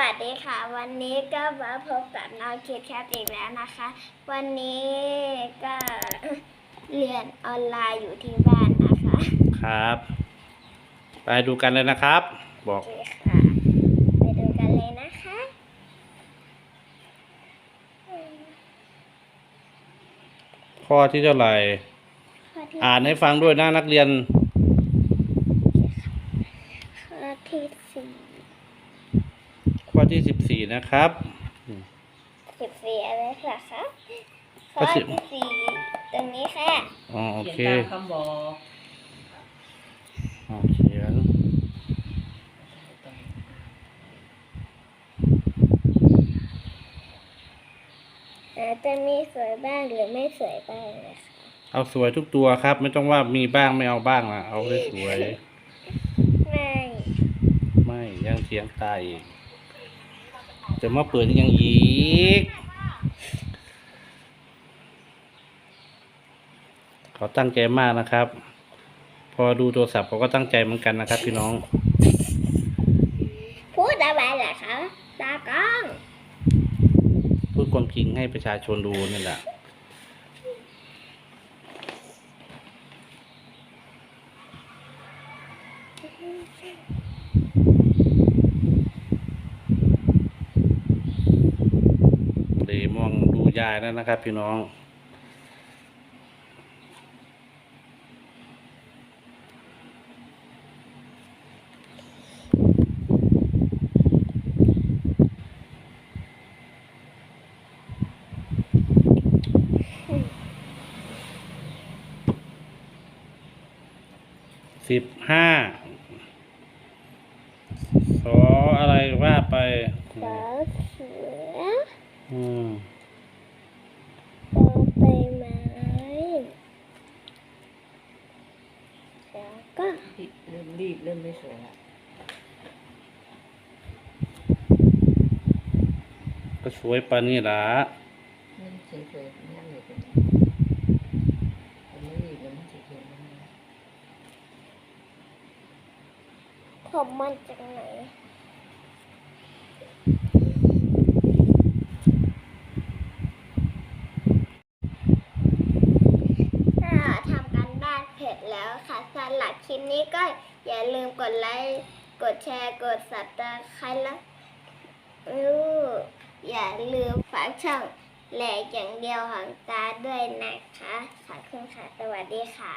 วัสดีค่ะ วันนี้ก็มาพบกับน้องคิดแคทอีกแล้วนะคะ วันนี้ก็เรียนออนไลน์อยู่ที่บ้านนะคะ ครับ ไปดูกันเลยนะครับ บอโอก เคค่ะ ไปดูกันเลยนะคะข้อที่เท่าไหร่ ข้อที่อ่านให้ฟังด้วยนะนักเรียน ข้อที่สี่ ข้อที่สิบสี่นะครับสิบสี่อะไรคะคะข้ข้ออสิบที่สี่ตรงนี้ค่ะอ๋อโอเขียนเคตามคำบอกอ๋อเขียนอาจจะมีสวยบ้างหรือไม่สวยบ้างนะคะเอาสวยทุกตัวครับ ไม่ต้องว่ามีบ้างไม่เอาบ้างนะเอาให้สวย ไม่ ไม่ยังเถียงตายอีก จะมาเปิดยังอีก เขาตั้งใจมากนะครับ พอดูโทรศัพท์เขาก็ตั้งใจเหมือนกันนะครับ พี่น้อง พูดอะไรเหรอคะตากล้อง พูดความจริงให้ประชาชนดูนี่แหละ เลยมองดู ยายแล้วนะครับ พี่น้อง สิบห้าสออะไรว่าไป ขอเสือ อืม ขอใบไม้แล้วก็ เริ่มรีบเริ่มไม่สวยละก็สวยปานนี่ละเริ่มสวยๆนั่นเลยเป็นผมไม่รีบแล้วมันจะเขียนยังไงผมมันจากไหนถ้าทำการบ้านเสร็จ แล้วค่ะสำหรับคลิปนี้ก็อย่าลืมกดไลค์ กดแชร์ กดสับตะไคร้แล้วอย่าลืมฝากช่องแหลกอย่างเดียวของตาด้วยนะคะขอบคุณค่ะ สวัสดีค่ะ